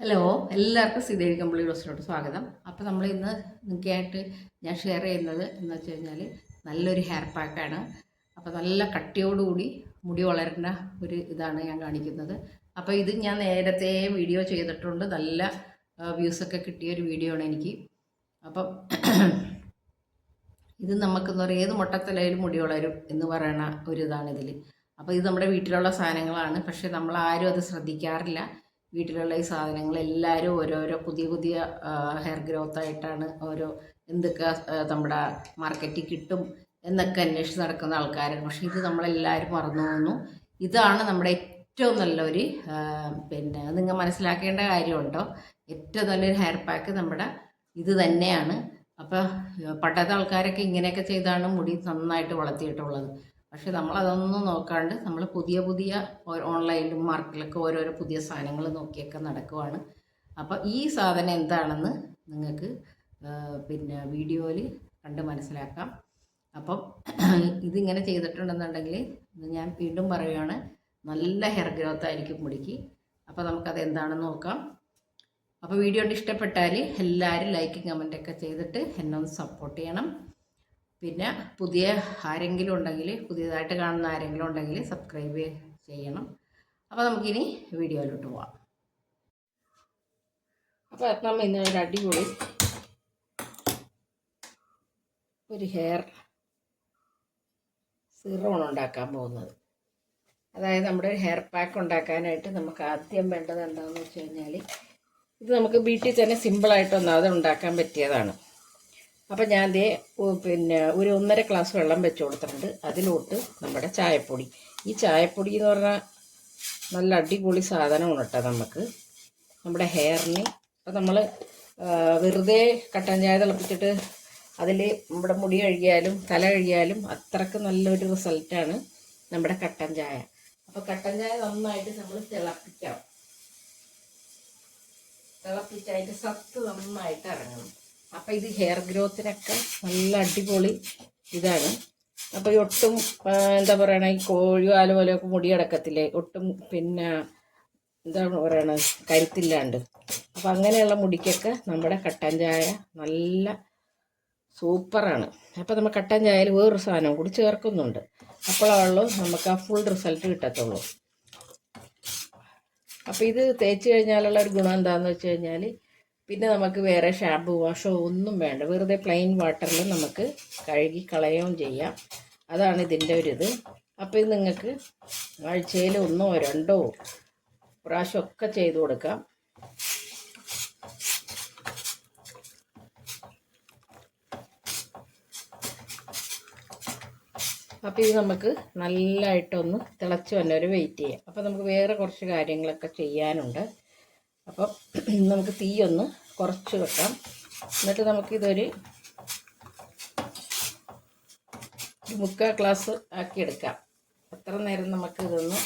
Hello എല്ലാവർക്കും സീതേരി കമ്പിളി ഡോസിലോട്ട് സ്വാഗതം. അപ്പോൾ നമ്മൾ ഇന്ന് നിങ്ങൾക്കായിട്ട് ഞാൻ ഷെയർ ചെയ്യുന്നത് എന്ന് വെച്ച് കഴിഞ്ഞാൽ നല്ലൊരു ഹെയർ പാക്കാണ് അപ്പോൾ നല്ല കട്ടിയോടുകൂടി മുടി വളരേണ്ട ഒരു ഇതാണ് ഞാൻ കാണിക്കുന്നത്. അപ്പോൾ ഇത് ഞാൻ നേരത്തെ വീഡിയോ ചെയ്തിട്ടുണ്ട്. നല്ല വ്യൂസൊക്കെ കിട്ടിയ ഒരു വീഡിയോ ആണ് എനിക്ക്. അപ്പം ഇത് നമുക്കെന്ന് പറയുക ഏത് മുട്ടത്തലയിലും മുടി വളരും എന്ന് പറയുന്ന ഒരു ഇതാണ് ഇതിൽ അപ്പോൾ ഇത് നമ്മുടെ വീട്ടിലുള്ള സാധനങ്ങളാണ്. പക്ഷേ നമ്മൾ ആരും അത് ശ്രദ്ധിക്കാറില്ല. വീട്ടിലുള്ള ഈ സാധനങ്ങൾ എല്ലാവരും ഓരോരോ പുതിയ പുതിയ ഹെയർ ഗ്രോത്ത് ആയിട്ടാണ് ഓരോ എന്തൊക്കെ നമ്മുടെ മാർക്കറ്റിൽ കിട്ടും എന്നൊക്കെ അന്വേഷിച്ച് നടക്കുന്ന ആൾക്കാരാണ്. പക്ഷേ ഇത് നമ്മളെല്ലാവരും മറന്നു പോകുന്നു ഇതാണ് നമ്മുടെ ഏറ്റവും നല്ലൊരു പിന്നെ നിങ്ങൾ മനസ്സിലാക്കേണ്ട കാര്യമുണ്ടോ? ഏറ്റവും നല്ലൊരു ഹെയർ പാക്ക് നമ്മുടെ ഇത് തന്നെയാണ്. അപ്പോൾ പണ്ടത്തെ ആൾക്കാരൊക്കെ ഇങ്ങനെയൊക്കെ ചെയ്താണ് മുടി നന്നായിട്ട് വളർത്തിയിട്ടുള്ളത്. പക്ഷെ നമ്മളതൊന്നും നോക്കാണ്ട് നമ്മൾ പുതിയ പുതിയ ഓൺലൈനിലും മാർക്കറ്റിലൊക്കെ ഓരോരോ പുതിയ സാധനങ്ങൾ നോക്കിയൊക്കെ നടക്കുവാണ്. അപ്പോൾ ഈ സാധനം എന്താണെന്ന് നിങ്ങൾക്ക് പിന്നെ വീഡിയോയിൽ കണ്ട് മനസ്സിലാക്കാം. അപ്പം ഇതിങ്ങനെ ചെയ്തിട്ടുണ്ടെന്നുണ്ടെങ്കിൽ ഞാൻ വീണ്ടും പറയുകയാണ് നല്ല ഹെയർ ഗ്രോത്ത് ആയിരിക്കും മുടിക്ക്. അപ്പോൾ നമുക്കത് എന്താണെന്ന് നോക്കാം. അപ്പോൾ വീഡിയോ ഇഷ്ടപ്പെട്ടാൽ എല്ലാവരും ലൈക്കും കമന്റൊക്കെ ചെയ്തിട്ട് എന്നെ ഒന്ന് സപ്പോർട്ട് ചെയ്യണം. പിന്നെ പുതിയ ആരെങ്കിലും ഉണ്ടെങ്കിൽ പുതിയതായിട്ട് കാണുന്ന ആരെങ്കിലും ഉണ്ടെങ്കിൽ സബ്സ്ക്രൈബ് ചെയ്യണം. അപ്പോൾ നമുക്കിനി വീഡിയോയിലോട്ട് പോവാം. അപ്പോൾ നമ്മൾ ഇന്ന് ഒരു അടിപൊളി ഒരു ഹെയർ സിറോൺ ഉണ്ടാക്കാൻ പോകുന്നത്. അതായത് നമ്മുടെ ഹെയർ പാക്ക് ഉണ്ടാക്കാനായിട്ട് നമുക്ക് ആദ്യം വേണ്ടത് എന്താണെന്ന് വെച്ച് കഴിഞ്ഞാൽ ഇത് നമുക്ക് വീട്ടിൽ തന്നെ സിമ്പിളായിട്ടൊന്നും അത് ഉണ്ടാക്കാൻ പറ്റിയതാണ്. അപ്പം ഞാൻ ദേ പിന്നെ ഒരു ഒന്നര ഗ്ലാസ് വെള്ളം വെച്ച് കൊടുത്തിട്ടുണ്ട്. അതിലോട്ട് നമ്മുടെ ചായപ്പൊടി. ഈ ചായപ്പൊടി എന്ന് പറഞ്ഞാൽ നല്ല അടിപൊളി സാധനമാണ് കേട്ടോ നമുക്ക് നമ്മുടെ ഹെയറിന് ഇപ്പം നമ്മൾ വെറുതെ കട്ടൻ ചായ തിളപ്പിച്ചിട്ട് അതിൽ നമ്മുടെ മുടി കഴുകിയാലും തല കഴുകിയാലും അത്രയ്ക്ക് നല്ലൊരു റിസൾട്ടാണ് നമ്മുടെ കട്ടൻ ചായ. അപ്പോൾ കട്ടൻ ചായ നന്നായിട്ട് നമ്മൾ തിളപ്പിക്കാം തിളപ്പിച്ച് അതിന്റെ സത്ത് നന്നായിട്ട് ഇറങ്ങണം. അപ്പം ഇത് ഹെയർ ഗ്രോത്തിനൊക്കെ നല്ല അടിപൊളി ഇതാണ്. അപ്പോൾ ഈ ഒട്ടും എന്താ പറയണ ഈ കോഴിവാല പോലെയൊക്കെ മുടി കിടക്കത്തില്ലേ ഒട്ടും പിന്നെ എന്താണ് പറയണത് കരുത്തില്ലാണ്ട്. അപ്പം അങ്ങനെയുള്ള മുടിക്കൊക്കെ നമ്മുടെ കട്ടൻ ചായ നല്ല സൂപ്പറാണ്. അപ്പോൾ നമ്മൾ കട്ടൻ ചായയിൽ വേറൊരു സാധനം കൂടി ചേർക്കുന്നുണ്ട്. അപ്പോഴാണല്ലോ നമുക്ക് ആ ഫുൾ റിസൾട്ട് കിട്ടത്തുള്ളൂ. അപ്പോൾ ഇത് തേച്ച് കഴിഞ്ഞാലുള്ള ഒരു ഗുണം എന്താണെന്ന് വെച്ച് കഴിഞ്ഞാൽ പിന്നെ നമുക്ക് വേറെ ഷാമ്പു വാഷോ ഒന്നും വേണ്ട. വെറുതെ പ്ലെയിൻ വാട്ടറിൽ നമുക്ക് കഴുകി കളയുകയും ചെയ്യാം. അതാണ് ഇതിന്റെ ഒരു ഇത്. അപ്പോൾ ഇത് നിങ്ങൾക്ക് ആഴ്ചയിൽ ഒന്നോ രണ്ടോ പ്രാവശ്യമൊക്കെ ചെയ്തു കൊടുക്കാം. അപ്പോൾ ഇത് നമുക്ക് നല്ലതായിട്ടൊന്ന് തിളച്ച് ഒരു വെയിറ്റ് ചെയ്യാം. അപ്പോൾ നമുക്ക് വേറെ കുറച്ച് കാര്യങ്ങളൊക്കെ ചെയ്യാനുണ്ട്. അപ്പം നമുക്ക് തീയൊന്ന് കുറച്ച് വെക്കാം. എന്നിട്ട് നമുക്കിതൊരു മുക്കാൽ ഗ്ലാസ് ആക്കി എടുക്കാം അത്ര നേരം നമുക്ക് ഇതൊന്ന്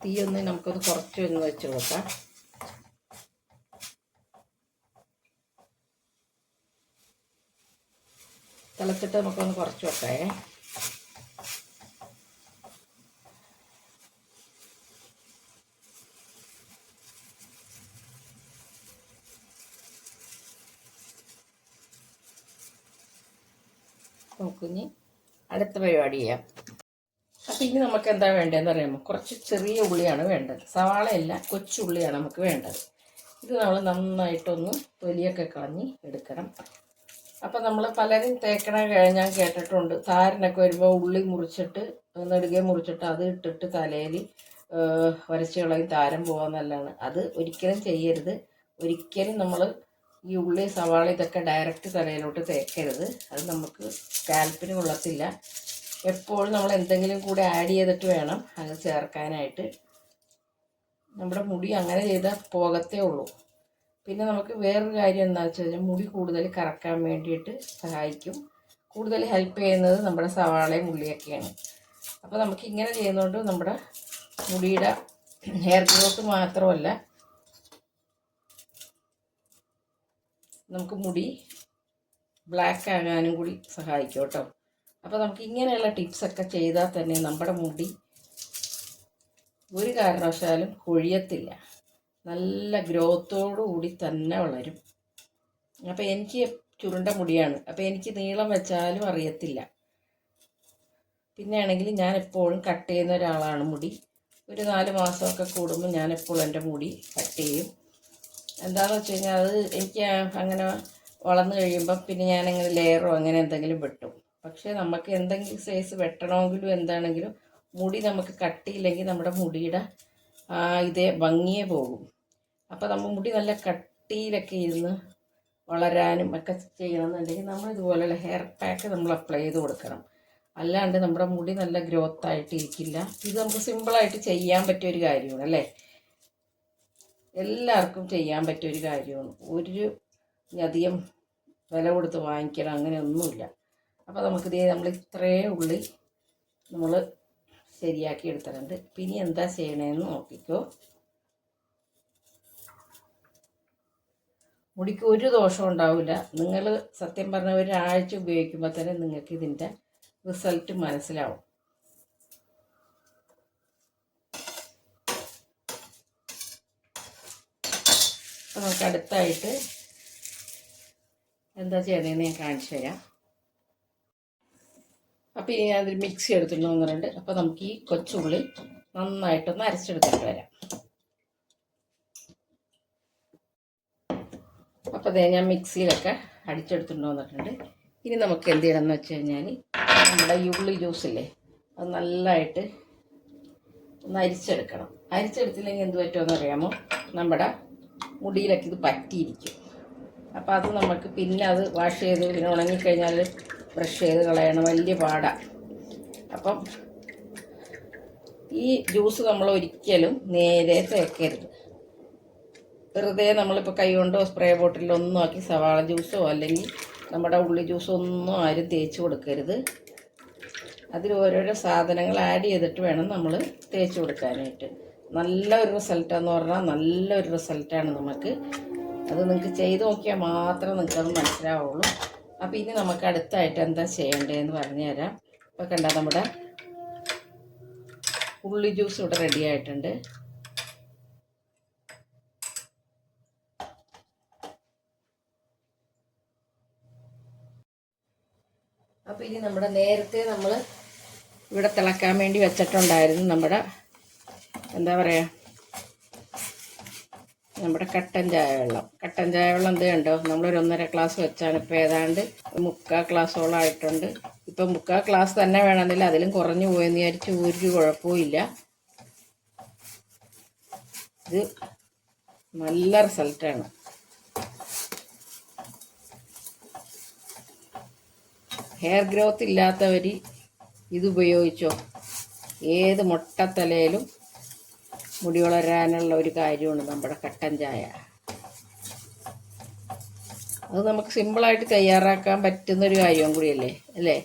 തീയൊന്ന് നമുക്കൊന്ന് കുറച്ച് ഒന്ന് വെച്ച് കൊടുക്കാം. തിളച്ചിട്ട് നമുക്കൊന്ന് കുറച്ച് വെക്കാമേ നമുക്കിനി അടുത്ത പരിപാടി ചെയ്യാം. അപ്പം ഇനി നമുക്ക് എന്താ വേണ്ടതെന്ന് പറയുമ്പോൾ കുറച്ച് ചെറിയ ഉള്ളിയാണ് വേണ്ടത്. സവാളയല്ല കൊച്ചുള്ളിയാണ് നമുക്ക് വേണ്ടത്. ഇത് നമ്മൾ നന്നായിട്ടൊന്ന് തൊലിയൊക്കെ കളഞ്ഞ് എടുക്കണം. അപ്പം നമ്മൾ പലരും തേക്കണ ഞാൻ കേട്ടിട്ടുണ്ട്. താരനൊക്കെ വരുമ്പോൾ ഉള്ളി മുറിച്ചിട്ട് നെടുകെ മുറിച്ചിട്ട് അത് ഇട്ടിട്ട് തലയിൽ വരച്ച് കളയും. താരം നല്ലതാണ് അത് ഒരിക്കലും ചെയ്യരുത്. ഒരിക്കലും നമ്മൾ ഈ ഉള്ളി സവാള ഇതൊക്കെ ഡയറക്റ്റ് തലയിലോട്ട് തേക്കരുത്. അത് നമുക്ക് സ്കാൽപ്പിന് കൊള്ളത്തില്ല. എപ്പോഴും നമ്മൾ എന്തെങ്കിലും കൂടെ ആഡ് ചെയ്തിട്ട് വേണം അത് ചേർക്കാനായിട്ട്. നമ്മുടെ മുടി അങ്ങനെ ചെയ്താൽ പോകത്തേ ഉള്ളൂ. പിന്നെ നമുക്ക് വേറൊരു കാര്യം എന്താണെന്ന് വെച്ച് കഴിഞ്ഞാൽ മുടി കൂടുതൽ കറക്കാൻ വേണ്ടിയിട്ട് സഹായിക്കും. കൂടുതൽ ഹെൽപ്പ് ചെയ്യുന്നത് നമ്മുടെ സവാളയും ഉള്ളിയൊക്കെയാണ്. അപ്പോൾ നമുക്ക് ഇങ്ങനെ ചെയ്യുന്നതുകൊണ്ട് നമ്മുടെ മുടിയുടെ ഹെയർ ഗ്രോത്ത് മാത്രമല്ല നമുക്ക് മുടി ബ്ലാക്ക് ആകാനും കൂടി സഹായിക്കും കേട്ടോ. അപ്പോൾ നമുക്ക് ഇങ്ങനെയുള്ള ടിപ്സൊക്കെ ചെയ്താൽ തന്നെ നമ്മുടെ മുടി ഒരു കാരണവശാലും കൊഴിയത്തില്ല. നല്ല ഗ്രോത്തോടു കൂടി തന്നെ വളരും. അപ്പോൾ എനിക്ക് ചുരുണ്ട മുടിയാണ്. അപ്പോൾ എനിക്ക് നീളം വെച്ചാലും അറിയത്തില്ല. പിന്നെ ആണെങ്കിൽ ഞാൻ എപ്പോഴും കട്ട് ചെയ്യുന്ന ഒരാളാണ് മുടി. ഒരു നാല് മാസമൊക്കെ കൂടുമ്പോൾ ഞാൻ എപ്പോഴും എന്റെ മുടി കട്ട് ചെയ്യും. എന്താണെന്ന് വെച്ച് കഴിഞ്ഞാൽ അത് എനിക്ക് അങ്ങനെ വളർന്നു കഴിയുമ്പം പിന്നെ ഞാനങ്ങനെ ലെയറോ അങ്ങനെ എന്തെങ്കിലും വെട്ടും. പക്ഷേ നമുക്ക് എന്തെങ്കിലും സൈസ് വെട്ടണമെങ്കിലും എന്താണെങ്കിലും മുടി നമുക്ക് കട്ടിയില്ലെങ്കിൽ നമ്മുടെ മുടിയുടെ ഇതേ ഭംഗിയെ പോകും. അപ്പോൾ നമ്മൾ മുടി നല്ല കട്ടിയിലൊക്കെ ഇരുന്ന് വളരാനും ഒക്കെ ചെയ്യണമെന്നുണ്ടെങ്കിൽ നമ്മൾ ഇതുപോലെയുള്ള ഹെയർ പാക്ക് നമ്മൾ അപ്ലൈ ചെയ്ത് കൊടുക്കണം. അല്ലാണ്ട് നമ്മുടെ മുടി നല്ല ഗ്രോത്ത് ആയിട്ട് ഇരിക്കില്ല ഇത് നമുക്ക് സിമ്പിളായിട്ട് ചെയ്യാൻ പറ്റിയ ഒരു കാര്യമാണ് അല്ലേ? എല്ലാവർക്കും ചെയ്യാൻ പറ്റിയ ഒരു കാര്യമാണ്. ഒരു അധികം വില കൊടുത്ത് വാങ്ങിക്കണം അങ്ങനെയൊന്നുമില്ല. അപ്പോൾ നമുക്കിത് നമ്മൾ ഇത്രേ ഉള്ളി നമ്മൾ ശരിയാക്കി എടുത്തിട്ടുണ്ട്. പിന്നെ എന്താ ചെയ്യണേന്ന് നോക്കിക്കോ. മുടിക്ക് ഒരു ദോഷവും ഉണ്ടാവില്ല. നിങ്ങൾ സത്യം പറഞ്ഞ ഒരാഴ്ച ഉപയോഗിക്കുമ്പോൾ തന്നെ നിങ്ങൾക്ക് ഇതിന്റെ റിസൾട്ട് മനസ്സിലാവും. അപ്പോൾ നമുക്ക് അടുത്തായിട്ട് എന്താ ചെയ്യണേന്ന് ഞാൻ കാണിച്ചു തരാം. അപ്പോൾ ഇനി ഞാനൊരു മിക്സി എടുത്തിട്ട് വന്നിട്ടുണ്ട് അപ്പോൾ നമുക്ക് ഈ കൊച്ചുള്ളി നന്നായിട്ടൊന്ന് അരച്ചെടുത്തിട്ട് വരാം. അപ്പോൾ അതേ ഞാൻ മിക്സിയിലൊക്കെ അടിച്ചെടുത്തിട്ട് വന്നിട്ടുണ്ട്. ഇനി നമുക്ക് എന്ത് ചെയ്യണം എന്ന് വെച്ച് കഴിഞ്ഞാൽ നമ്മുടെ ഈ ഉള്ളി ജ്യൂസില്ലേ അത് നല്ലതായിട്ട് ഒന്ന് അരിച്ചെടുക്കണം. അരിച്ചെടുത്തില്ലെങ്കിൽ എന്ത് പറ്റുമെന്ന് അറിയാമോ? നമ്മുടെ മുടിയിലൊക്കെ ഇത് പറ്റിയിരിക്കും. അപ്പോൾ അത് നമുക്ക് പിന്നെ അത് വാഷ് ചെയ്ത് പിന്നെ ഉണങ്ങിക്കഴിഞ്ഞാൽ ബ്രഷ് ചെയ്ത് കളയണം. വലിയ പാടാണ് അപ്പം ഈ ജ്യൂസ് നമ്മൾ ഒരിക്കലും നേരെ തേക്കരുത് വെറുതെ നമ്മളിപ്പോൾ കൈ കൊണ്ടോ സ്പ്രേ ബോട്ടിലോ ഒന്നും ആക്കി സവാള ജ്യൂസോ അല്ലെങ്കിൽ നമ്മുടെ ഉള്ളി ജ്യൂസോ ഒന്നും ആരും തേച്ച് കൊടുക്കരുത്. അതിൽ ഓരോരോ സാധനങ്ങൾ ആഡ് ചെയ്തിട്ട് വേണം നമ്മൾ തേച്ച് കൊടുക്കാനായിട്ട്. നല്ല ഒരു റിസൾട്ടെന്ന് പറഞ്ഞാൽ നല്ലൊരു റിസൾട്ടാണ് നമുക്ക്. അത് നിങ്ങൾക്ക് ചെയ്ത് നോക്കിയാൽ മാത്രം നിങ്ങൾക്കത് മനസ്സിലാവുള്ളൂ. അപ്പോൾ ഇനി നമുക്ക് അടുത്തായിട്ട് എന്താ ചെയ്യേണ്ടതെന്ന് പറഞ്ഞു തരാം ഇപ്പോൾ കണ്ട നമ്മുടെ ഉള്ളി ജ്യൂസ് ഇവിടെ റെഡി ആയിട്ടുണ്ട്. അപ്പോൾ ഇനി നമ്മുടെ നേരത്തെ നമ്മൾ ഇവിടെ തിളക്കാൻ വേണ്ടി വെച്ചിട്ടുണ്ടായിരുന്നു നമ്മുടെ എന്താ പറയുക നമ്മുടെ കട്ടൻ ചായ വെള്ളം. കട്ടൻ ചായ വെള്ളം എന്തേ ഉണ്ടോ നമ്മളൊരു ഒന്നര ഗ്ലാസ് വെച്ചാണ്. ഇപ്പോൾ ഏതാണ്ട് മുക്കാൽ ക്ലാസ്സോളം ആയിട്ടുണ്ട്. ഇപ്പം മുക്കാൽ ക്ലാസ് തന്നെ വേണമെന്നില്ല. അതിലും കുറഞ്ഞു പോയെന്ന് വിചാരിച്ച് ഒരു കുഴപ്പവും ഇല്ല. ഇത് നല്ല റിസൾട്ടാണ് ഹെയർ ഗ്രോത്ത് ഇല്ലാത്തവർ ഇത് ഉപയോഗിച്ചോ? ഏത് മുട്ടത്തലയിലും മുടി വളരാനുള്ള ഒരു കാര്യമാണ് നമ്മുടെ കട്ടൻ ചായ. അത് നമുക്ക് സിമ്പിളായിട്ട് തയ്യാറാക്കാൻ പറ്റുന്ന ഒരു കാര്യം കൂടിയല്ലേ അല്ലേ?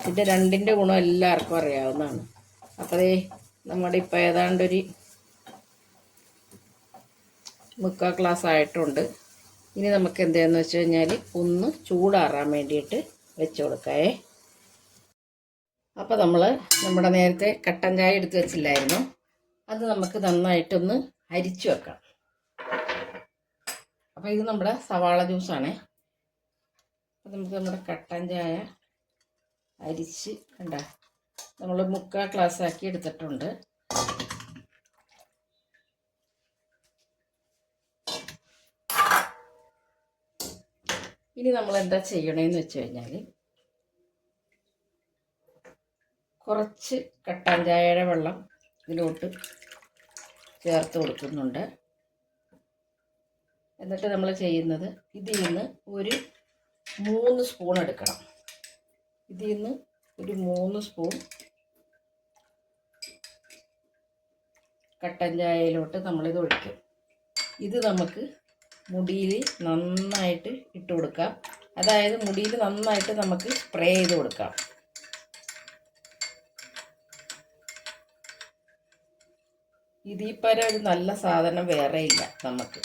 ഇതിന്റെ രണ്ടിന്റെ ഗുണം എല്ലാവർക്കും അറിയാവുന്നതാണ്. അപ്പോഴേ നമ്മുടെ ഇപ്പം ഏതാണ്ടൊരു മുക്കാൽ ക്ലാസ് ആയിട്ടുണ്ട്. ഇനി നമുക്ക് എന്താണെന്ന് വെച്ച് കഴിഞ്ഞാൽ ഒന്ന് ചൂടാറാൻ വേണ്ടിയിട്ട് വെച്ച് കൊടുക്കാവേ. അപ്പോൾ നമ്മൾ നമ്മുടെ നേരത്തെ കട്ടൻ ചായ എടുത്ത് വെച്ചില്ലായിരുന്നു. അത് നമുക്ക് നന്നായിട്ടൊന്ന് അരിച്ചു വെക്കാം അപ്പോൾ ഇത് നമ്മുടെ സവാള ജ്യൂസാണേ. അപ്പോൾ നമുക്ക് നമ്മുടെ കട്ടൻ ചായ അരിച്ച് കണ്ട? നമ്മൾ മുക്കാൽ ഗ്ലാസ് ആക്കി എടുത്തിട്ടുണ്ട്. ഇനി നമ്മൾ എന്താ ചെയ്യണേന്ന് വെച്ച് കഴിഞ്ഞാൽ കുറച്ച് കട്ടൻ വെള്ളം ഇതിലോട്ട് ചേർത്ത് കൊടുക്കുന്നുണ്ട്. എന്നിട്ട് നമ്മൾ ചെയ്യുന്നത് ഇതിൽ നിന്ന് ഒരു മൂന്ന് സ്പൂൺ എടുക്കണം. ഇതിൽ നിന്ന് ഒരു മൂന്ന് സ്പൂൺ കട്ടൻ ചായയിലോട്ട് നമ്മളിത് ഒഴിക്കും. ഇത് നമുക്ക് മുടിയിൽ നന്നായിട്ട് ഇട്ട് കൊടുക്കാം. അതായത് മുടിയിൽ നന്നായിട്ട് നമുക്ക് സ്പ്രേ ചെയ്ത് കൊടുക്കാം. ഇതിൽ ഒരു നല്ല സാധനം വേറെ ഇല്ല നമുക്ക്.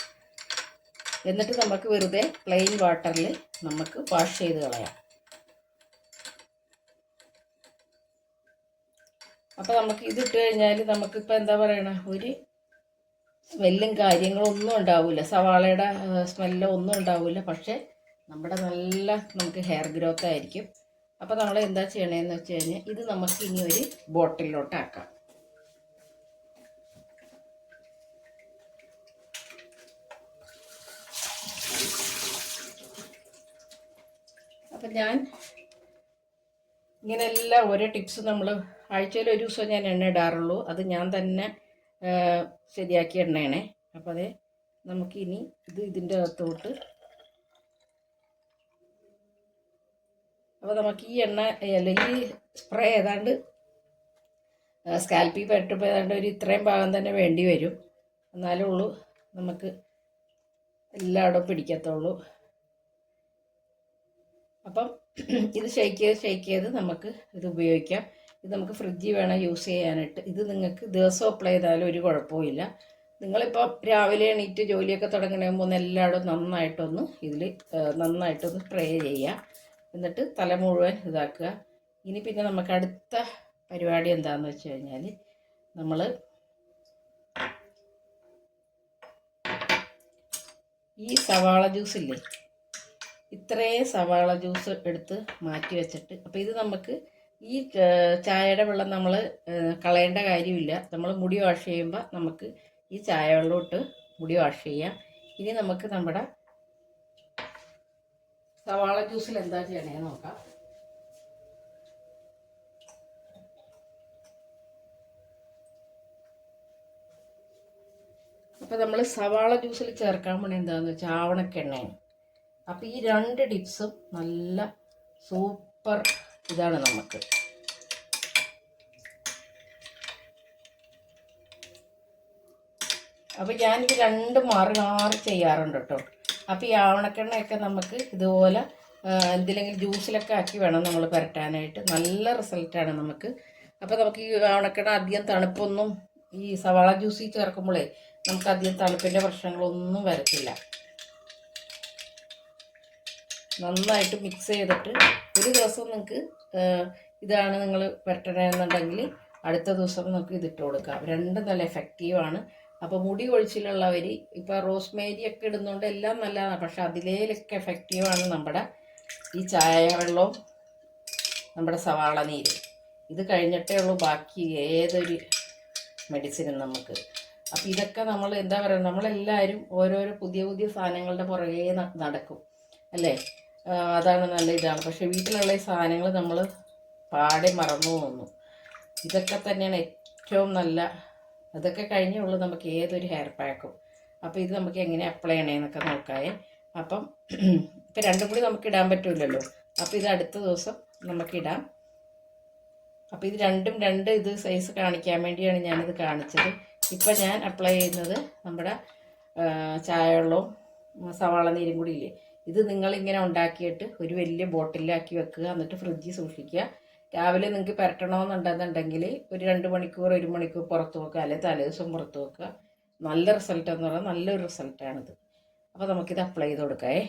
എന്നിട്ട് നമുക്ക് വെറുതെ പ്ലെയിൻ വാട്ടറിൽ നമുക്ക് വാഷ് ചെയ്ത് കളയാം. അപ്പോൾ നമുക്ക് ഇതിട്ട് കഴിഞ്ഞാൽ നമുക്കിപ്പോൾ എന്താ പറയണ? ഒരു സ്മെല്ലും കാര്യങ്ങളും ഒന്നും ഉണ്ടാവില്ല സവാളയുടെ സ്മെല്ലോ ഒന്നും ഉണ്ടാവില്ല പക്ഷേ നമ്മുടെ നല്ല നമുക്ക് ഹെയർ ഗ്രോത്ത് ആയിരിക്കും. അപ്പോൾ നമ്മൾ എന്താ ചെയ്യണമെന്ന് വെച്ച് കഴിഞ്ഞാൽ ഇത് നമുക്ക് ഇനി ഒരു ബോട്ടിലോട്ട് ആക്കാം അപ്പം ഞാൻ ഇങ്ങനെയെല്ലാം ഓരോ ടിപ്സ് നമ്മൾ ആഴ്ചയിൽ ഒരു ദിവസം ഞാൻ എണ്ണ ഇടാറുള്ളൂ. അത് ഞാൻ തന്നെ ശരിയാക്കി എണ്ണയാണേ. അപ്പോൾ അതെ നമുക്കിനി ഇത് ഇതിന്റെ അകത്തോട്ട്. അപ്പോൾ നമുക്ക് ഈ എണ്ണ അല്ലെങ്കിൽ സ്പ്രേ ഏതാണ്ട് സ്കാൽപ്പിൽ പറ്റുമ്പോൾ ഏതാണ്ട് ഒരു ഇത്രയും ഭാഗം തന്നെ വേണ്ടി വരും. എന്നാലേ ഉള്ളൂ നമുക്ക് എല്ലായിടവും പിടിക്കത്തുള്ളൂ. അപ്പം ഇത് ഷെയ്ക്ക് ചെയ്ത് ഷെയ്ക്ക് ചെയ്ത് നമുക്ക് ഇത് ഉപയോഗിക്കാം. ഇത് നമുക്ക് ഫ്രിഡ്ജിൽ വേണം യൂസ് ചെയ്യാനായിട്ട്. ഇത് നിങ്ങൾക്ക് ദിവസം അപ്ലൈ ചെയ്താലും ഒരു കുഴപ്പമില്ല നിങ്ങളിപ്പോൾ രാവിലെ എണീറ്റ് ജോലിയൊക്കെ തുടങ്ങണേ മുമ്പ് എല്ലായിടും നന്നായിട്ടൊന്ന് ഇതിൽ നന്നായിട്ടൊന്ന് സ്പ്രേ ചെയ്യുക എന്നിട്ട് തല മുഴുവൻ ഇതാക്കുക. ഇനി പിന്നെ നമുക്ക് അടുത്ത പരിപാടി എന്താണെന്ന് വെച്ച് കഴിഞ്ഞാൽ നമ്മൾ ഈ സവാള ജ്യൂസ് ഇല്ലേ? ഇത്രയും സവാള ജ്യൂസ് എടുത്ത് മാറ്റി വെച്ചിട്ട് അപ്പോൾ ഇത് നമുക്ക് ഈ ചായയുടെ വെള്ളം നമ്മൾ കളയേണ്ട കാര്യമില്ല. നമ്മൾ മുടി വാഷ് ചെയ്യുമ്പോൾ നമുക്ക് ഈ ചായ വെള്ളമിട്ട് മുടി വാഷ് ചെയ്യാം. ഇനി നമുക്ക് നമ്മുടെ സവാള ജ്യൂസിൽ എന്താ ചെയ്യണേ നോക്കാം. അപ്പോൾ നമ്മൾ സവാള ജ്യൂസിൽ ചേർക്കാൻ വേണ്ടി എന്താണെന്ന് വെച്ചാൽ ആവണക്കെണ്ണയാണ്. അപ്പോൾ ഈ രണ്ട് ടിപ്സും നല്ല സൂപ്പർ ഇതാണ് നമുക്ക്. അപ്പോൾ ഞാനിത് രണ്ടും മാറി മാറി ചെയ്യാറുണ്ട് കേട്ടോ. അപ്പോൾ ഈ ആവണക്കെണ്ണയൊക്കെ നമുക്ക് ഇതുപോലെ ആ, ജ്യൂസിലൊക്കെ ആക്കി വേണം നമ്മൾ പുരട്ടാനായിട്ട്. നല്ല റിസൾട്ടാണ് നമുക്ക്. അപ്പോൾ നമുക്ക് ഈ ആവണക്കെണ്ണ അധികം തണുപ്പൊന്നും ഈ സവാള ജ്യൂസിൽ ചേർക്കുമ്പോഴേ നമുക്ക് അധികം തണുപ്പിന്റെ പ്രശ്നങ്ങളൊന്നും വരത്തില്ല. നന്നായിട്ട് മിക്സ് ചെയ്തിട്ട് ഒരു ദിവസം നിങ്ങൾക്ക് ഇതാണ് നിങ്ങൾ പുരട്ടണമെന്നുണ്ടെങ്കിൽ അടുത്ത ദിവസം നമുക്ക് ഇതിട്ട് കൊടുക്കാം. രണ്ടും നല്ല എഫക്റ്റീവാണ് അപ്പോൾ മുടി കൊഴിച്ചിലുള്ളവർ ഇപ്പോൾ റോസ്മേരി ഒക്കെ ഇടുന്നതുകൊണ്ട് എല്ലാം നല്ലതാണ്. പക്ഷെ അതിലേലൊക്കെ എഫക്റ്റീവാണ് നമ്മുടെ ഈ ചായ വെള്ളവും നമ്മുടെ സവാള നീര്. ഇത് കഴിഞ്ഞിട്ടേ ഉള്ളൂ ബാക്കി ഏതൊരു മെഡിസിനും നമുക്ക് അപ്പോൾ ഇതൊക്കെ നമ്മൾ എന്താ പറയുക നമ്മളെല്ലാവരും ഓരോരോ പുതിയ പുതിയ സാധനങ്ങളുടെ പുറകെ നടക്കും. അല്ലേ? അതാണ് നല്ല ഇതാണ്. പക്ഷെ വീട്ടിലുള്ള ഈ സാധനങ്ങൾ നമ്മൾ പാടെ മറന്നു പോകുന്നു ഇതൊക്കെ തന്നെയാണ് ഏറ്റവും നല്ല അതൊക്കെ കഴിഞ്ഞേ ഉള്ളൂ നമുക്ക് ഏതൊരു ഹെയർ പാക്കും അപ്പോൾ ഇത് നമുക്ക് എങ്ങനെ അപ്ലൈ ചെയ്യണേന്നൊക്കെ നോക്കാവേ. അപ്പം ഇപ്പം രണ്ടും കൂടി നമുക്ക് ഇടാൻ പറ്റില്ലല്ലോ അപ്പോൾ ഇത് അടുത്ത ദിവസം നമുക്കിടാം അപ്പോൾ ഇത് രണ്ടും രണ്ട് ഇത് സൈസ് കാണിക്കാൻ വേണ്ടിയാണ് ഞാനിത് കാണിച്ചത്. ഇപ്പം ഞാൻ അപ്ലൈ ചെയ്യുന്നത് നമ്മുടെ ചായവെള്ളവും സവാള നീരും കൂടി ഇല്ലേ? ഇത് നിങ്ങളിങ്ങനെ ഉണ്ടാക്കിയിട്ട് ഒരു വലിയ ബോട്ടിലാക്കി വെക്കുക എന്നിട്ട് ഫ്രിഡ്ജിൽ സൂക്ഷിക്കുക. രാവിലെ നിങ്ങൾക്ക് പുരട്ടണമെന്നുണ്ടെന്നുണ്ടെങ്കിൽ ഒരു രണ്ട് മണിക്കൂർ ഒരു മണിക്കൂർ പുറത്ത് വെക്കുക അല്ലെങ്കിൽ തലേ ദിവസം പുറത്ത് വെക്കുക. നല്ല റിസൾട്ട് എന്ന് പറഞ്ഞാൽ നല്ലൊരു റിസൾട്ടാണിത് അപ്പോൾ നമുക്കിത് അപ്ലൈ ചെയ്ത് കൊടുക്കാം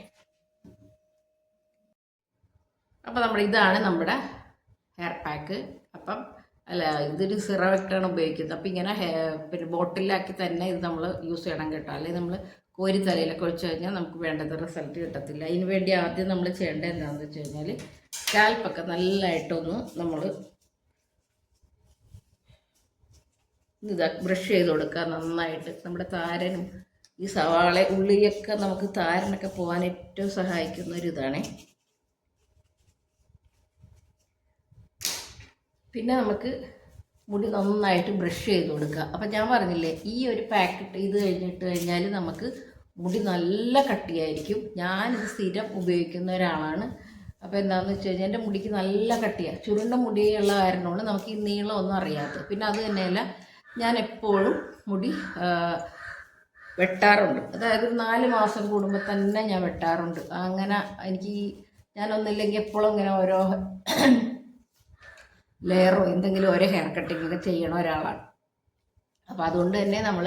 അപ്പോൾ നമ്മൾ ഇതാണ് നമ്മുടെ ഹെയർ പാക്ക് അപ്പം അല്ല ഇതൊരു സിറവെക്റ്റാണ് ഉപയോഗിക്കുന്നത്. അപ്പം ഇങ്ങനെ പിന്നെ ബോട്ടിലാക്കി തന്നെ ഇത് നമ്മൾ യൂസ് ചെയ്യണം കേട്ടോ. അല്ലെങ്കിൽ നമ്മൾ കോരി തലയിലൊക്കെ ഒഴിച്ചു കഴിഞ്ഞാൽ നമുക്ക് വേണ്ടത് റിസൾട്ട് കിട്ടത്തില്ല. അതിന് വേണ്ടി ആദ്യം നമ്മൾ ചെയ്യേണ്ടത് എന്താണെന്ന് വെച്ച് കഴിഞ്ഞാൽ സ്കാൽപ്പൊക്കെ നല്ലതായിട്ടൊന്ന് നമ്മൾ ഇതാ ബ്രഷ് ചെയ്ത് കൊടുക്കുക നന്നായിട്ട്. നമ്മുടെ താരനും ഈ സവാള ഉള്ളിയൊക്കെ നമുക്ക് താരനൊക്കെ പോകാൻ ഏറ്റവും സഹായിക്കുന്ന ഒരു ഇതാണേ. പിന്നെ നമുക്ക് മുടി നന്നായിട്ട് ബ്രഷ് ചെയ്ത് കൊടുക്കുക. അപ്പം ഞാൻ പറഞ്ഞില്ലേ ഈ ഒരു പാക്കറ്റ് ഇത് കഴിഞ്ഞിട്ട് കഴിഞ്ഞാൽ നമുക്ക് മുടി നല്ല കട്ടിയായിരിക്കും. ഞാനിത് സ്ഥിരം ഉപയോഗിക്കുന്ന ഒരാളാണ്. അപ്പോൾ എന്താണെന്ന് വെച്ച് കഴിഞ്ഞാൽ എന്റെ മുടിക്ക് നല്ല കട്ടിയാണ് ചുരുണ്ട മുടിയുള്ള കാരണമാണ് നമുക്ക് ഈ നീളമൊന്നും അറിയാത്തത്. പിന്നെ അത് തന്നെയല്ല ഞാൻ എപ്പോഴും മുടി വെട്ടാറുണ്ട്. അതായത് നാല് മാസം കൂടുമ്പോൾ തന്നെ ഞാൻ വെട്ടാറുണ്ട്. അങ്ങനെ എനിക്ക് ഞാനൊന്നില്ലെങ്കിൽ എപ്പോഴും ഇങ്ങനെ ഓരോ ലെയറോ എന്തെങ്കിലും ഓരോ ഹെയർ കട്ടിങ്ങൊക്കെ ചെയ്യണ ഒരാളാണ്. അപ്പോൾ അതുകൊണ്ട് തന്നെ നമ്മൾ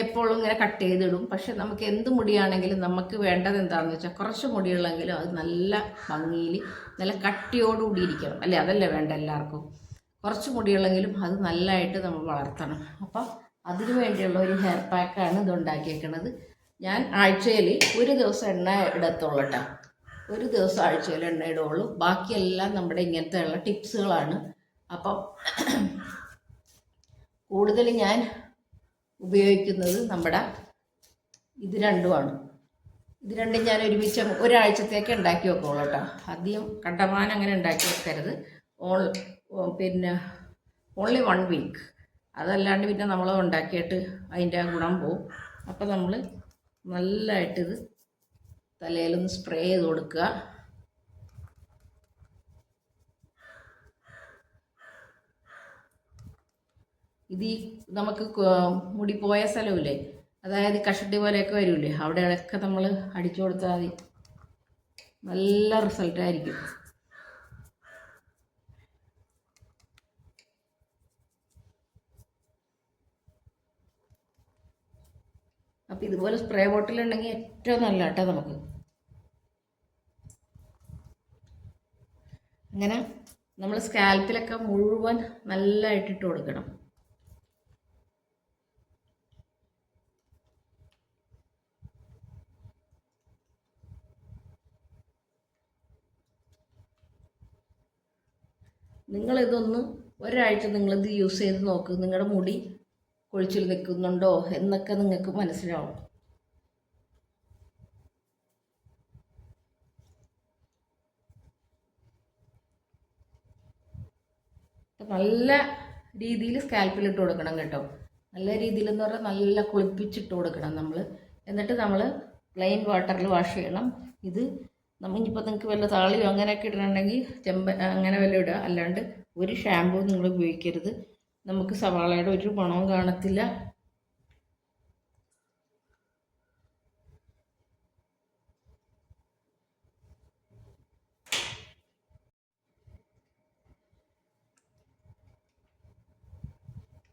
എപ്പോഴും ഇങ്ങനെ കട്ട് ചെയ്തിടും. പക്ഷെ നമുക്ക് എന്ത് മുടിയാണെങ്കിലും നമുക്ക് വേണ്ടത് എന്താണെന്ന് വെച്ചാൽ കുറച്ച് മുടിയുള്ളെങ്കിലും അത് നല്ല ഭംഗിയിൽ നല്ല കട്ടിയോടുകൂടി ഇരിക്കണം. അല്ലേ? അതല്ലേ വേണ്ട എല്ലാവർക്കും? കുറച്ച് മുടിയുള്ളെങ്കിലും അത് നല്ലതായിട്ട് നമ്മൾ വളർത്തണം. അപ്പം അതിനു വേണ്ടിയുള്ള ഒരു ഹെയർ പാക്കാണ് ഇത് ഉണ്ടാക്കിയേക്കണത്. ഞാൻ ആഴ്ചയിൽ ഒരു ദിവസം എണ്ണ ഇടത്തുള്ളൂ കേട്ടോ ഒരു ദിവസം ആഴ്ചയിൽ എണ്ണ ഇടുള്ളൂ. ബാക്കിയെല്ലാം നമ്മുടെ ഇങ്ങനത്തെയുള്ള ടിപ്സുകളാണ് അപ്പം കൂടുതൽ ഞാൻ ഉപയോഗിക്കുന്നത് നമ്മുടെ ഇത് രണ്ടുമാണ്. ഇത് രണ്ടും ഞാൻ ഒരുമിച്ച് ഒരാഴ്ചത്തേക്ക് ഉണ്ടാക്കി വെക്കുള്ളൂ കേട്ടോ. ആദ്യം കണ്ടമാനം അങ്ങനെ ഉണ്ടാക്കി വെക്കരുത്. ഓൾ പിന്നെ ഓൺലി വൺ വീക്ക് അതല്ലാണ്ട് പിന്നെ നമ്മൾ ഉണ്ടാക്കിയിട്ട് അതിന്റെ ഗുണം പോവും. അപ്പോൾ നമ്മൾ നല്ലതായിട്ടിത് തലയിലൊന്ന് സ്പ്രേ ചെയ്ത് കൊടുക്കുക. ഇത് ഈ നമുക്ക് മുടി പോയ സ്ഥലമില്ലേ? അതായത് കഷട്ടി പോലെയൊക്കെ വരില്ലേ അവിടെയൊക്കെ നമ്മൾ അടിച്ചു കൊടുത്താൽ മതി. നല്ല റിസൾട്ടായിരിക്കും അപ്പം ഇതുപോലെ സ്പ്രേ ബോട്ടിൽ ഉണ്ടെങ്കിൽ ഏറ്റവും നല്ല കേട്ടോ നമുക്ക്. അങ്ങനെ നമ്മൾ സ്കാൽപ്പിലൊക്കെ മുഴുവൻ നല്ലതായിട്ട് ഇട്ട് കൊടുക്കണം. നിങ്ങളിതൊന്ന് ഒരാഴ്ച നിങ്ങളിത് യൂസ് ചെയ്ത് നോക്ക്. നിങ്ങളുടെ മുടി കൊഴിച്ചിൽ നിൽക്കുന്നുണ്ടോ എന്നൊക്കെ നിങ്ങൾക്ക് മനസ്സിലാവും. നല്ല രീതിയിൽ സ്കാൽപ്പിൽ ഇട്ട് കൊടുക്കണം കേട്ടോ. നല്ല രീതിയിൽ എന്ന് പറഞ്ഞാൽ നല്ല കുളിപ്പിച്ചിട്ട് കൊടുക്കണം നമ്മൾ എന്നിട്ട് നമ്മൾ പ്ലെയിൻ വാട്ടറിൽ വാഷ് ചെയ്യണം. ഇത് നമ്മൾ ഇനിയിപ്പോൾ നിങ്ങൾക്ക് വല്ല താളിയോ അങ്ങനെയൊക്കെ ഇടണമെങ്കിൽ ചെമ്പ അങ്ങനെ വല്ല ഇടുക അല്ലാണ്ട് ഒരു ഷാമ്പൂ നിങ്ങൾ ഉപയോഗിക്കരുത്. നമുക്ക് സവാളയുടെ ഒരു ഗുണവും കാണത്തില്ല.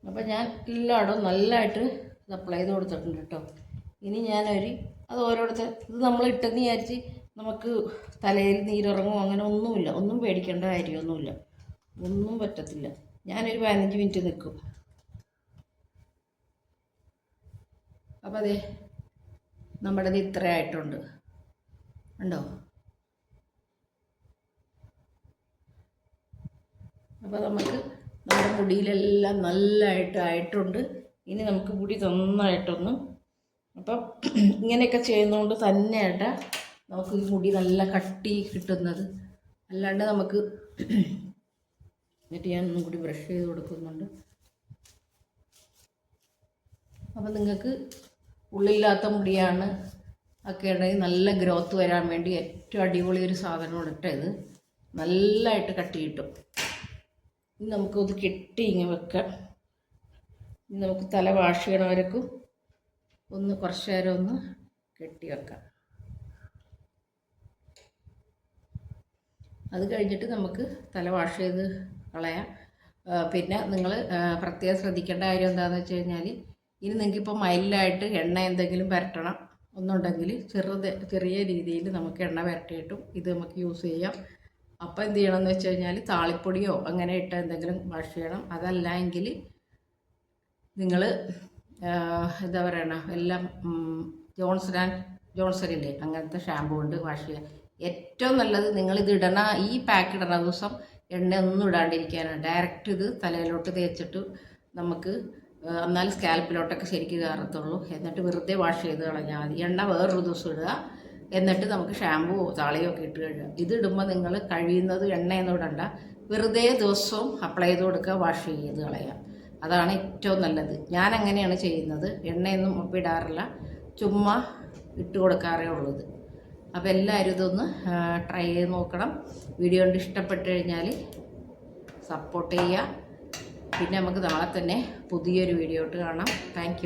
അപ്പം ഞാൻ എല്ലായിടവും നല്ലതായിട്ട് ഇത് അപ്ലൈ ചെയ്ത് കൊടുത്തിട്ടുണ്ട് കേട്ടോ. ഇനി ഞാനൊരു അത് ഓരോരുത്തർ ഇത് നമ്മൾ ഇട്ടെന്ന് വിചാരിച്ച് നമുക്ക് തലയിൽ നീരിറങ്ങുമോ അങ്ങനെ ഒന്നുമില്ല. ഒന്നും പേടിക്കേണ്ട കാര്യമൊന്നുമില്ല. ഒന്നും പറ്റത്തില്ല. ഞാനൊരു പതിനഞ്ച് മിനിറ്റ് നിൽക്കും. അപ്പോൾ അതെ നമ്മുടെ ഇത് ഇത്ര ആയിട്ടുണ്ട്. ഉണ്ടോ അപ്പോൾ നമുക്ക് നമ്മുടെ മുടിയിലെല്ലാം നല്ലതായിട്ട് ആയിട്ടുണ്ട്. ഇനി നമുക്ക് മുടി നന്നായിട്ടൊന്ന് അപ്പം ഇങ്ങനെയൊക്കെ ചെയ്യുന്നതുകൊണ്ട് തന്നെയാട്ടാ നമുക്ക് ഈ മുടി നല്ല കട്ടി കിട്ടുന്നത്. അല്ലാണ്ട് നമുക്ക് എന്നിട്ട് ഞാൻ ഒന്നും കൂടി ബ്രഷ് ചെയ്ത് കൊടുക്കുന്നുണ്ട്. അപ്പം നിങ്ങൾക്ക് ഉള്ളില്ലാത്ത മുടിയാണ് ഒക്കെ ഉണ്ടെങ്കിൽ നല്ല ഗ്രോത്ത് വരാൻ വേണ്ടി ഏറ്റവും അടിപൊളി ഒരു സാധനമാണ് ഇട്ടത് നല്ലതായിട്ട് കട്ടി കിട്ടും. ഇനി നമുക്കത് കെട്ടി ഇങ്ങനെ വെക്കാം. ഇനി നമുക്ക് തല വാഷ് ചെയ്യണവരക്കും ഒന്ന് കുറച്ച് നേരം ഒന്ന് കെട്ടി വെക്കാം. അത് കഴിഞ്ഞിട്ട് നമുക്ക് തല വാഷ് ചെയ്ത് കളയാം പിന്നെ നിങ്ങൾ പ്രത്യേകം ശ്രദ്ധിക്കേണ്ട കാര്യം എന്താണെന്ന് വെച്ച് കഴിഞ്ഞാൽ ഇനി നിങ്ങൾക്കിപ്പോൾ മൈൽഡായിട്ട് എണ്ണ എന്തെങ്കിലും പുരട്ടണം ഒന്നുണ്ടെങ്കിൽ ചെറുത് ചെറിയ രീതിയിൽ നമുക്ക് എണ്ണ പുരട്ടിയിട്ടും ഇത് നമുക്ക് യൂസ് ചെയ്യാം. അപ്പോൾ എന്ത് ചെയ്യണം എന്ന് വെച്ച് കഴിഞ്ഞാൽ താളിപ്പൊടിയോ അങ്ങനെ ഇട്ട എന്തെങ്കിലും വാഷ് ചെയ്യണം. അതല്ല എങ്കിൽ നിങ്ങൾ എന്താ പറയണ എല്ലാം ജോൺസൺ ആൻഡ് ഇല്ലേ അങ്ങനത്തെ ഷാമ്പു കൊണ്ട് വാഷ് ചെയ്യുക ഏറ്റവും നല്ലത് നിങ്ങളിത് ഇടണ ഈ പാക്ക് ഇടണ ദിവസം എണ്ണ ഒന്നും ഇടാണ്ടിരിക്കാനാണ് ഡയറക്റ്റ് ഇത് തലയിലോട്ട് തേച്ചിട്ട് നമുക്ക് എന്നാലും സ്കാൽപ്പിലോട്ടൊക്കെ ശരിക്ക് കയറത്തുള്ളൂ. എന്നിട്ട് വെറുതെ വാഷ് ചെയ്ത് കളഞ്ഞാൽ മതി. എണ്ണ വേറൊരു ദിവസം ഇടുക. എന്നിട്ട് നമുക്ക് ഷാമ്പുവോ താളിയോ ഒക്കെ ഇട്ട് കഴുകുക ഇത് ഇടുമ്പോൾ നിങ്ങൾ കഴിയുന്നത് എണ്ണയൊന്നും ഇടണ്ട. വെറുതെ ദിവസവും അപ്ലൈ ചെയ്ത് കൊടുക്കുക വാഷ് ചെയ്ത് കളയുക. അതാണ് ഏറ്റവും നല്ലത്. ഞാൻ അങ്ങനെയാണ് ചെയ്യുന്നത്. എണ്ണയൊന്നും ഒപ്പിടാറില്ല ചുമ്മാ ഇട്ട് കൊടുക്കാറേ ഉള്ളത് അപ്പോൾ എല്ലാവരും ഇതൊന്ന് ട്രൈ ചെയ്ത് നോക്കണം. വീഡിയോ കൊണ്ട് ഇഷ്ടപ്പെട്ട് കഴിഞ്ഞാൽ സപ്പോർട്ട് ചെയ്യുക. പിന്നെ നമുക്ക് നാളെ തന്നെ പുതിയൊരു വീഡിയോ ഇട്ട് കാണാം. താങ്ക്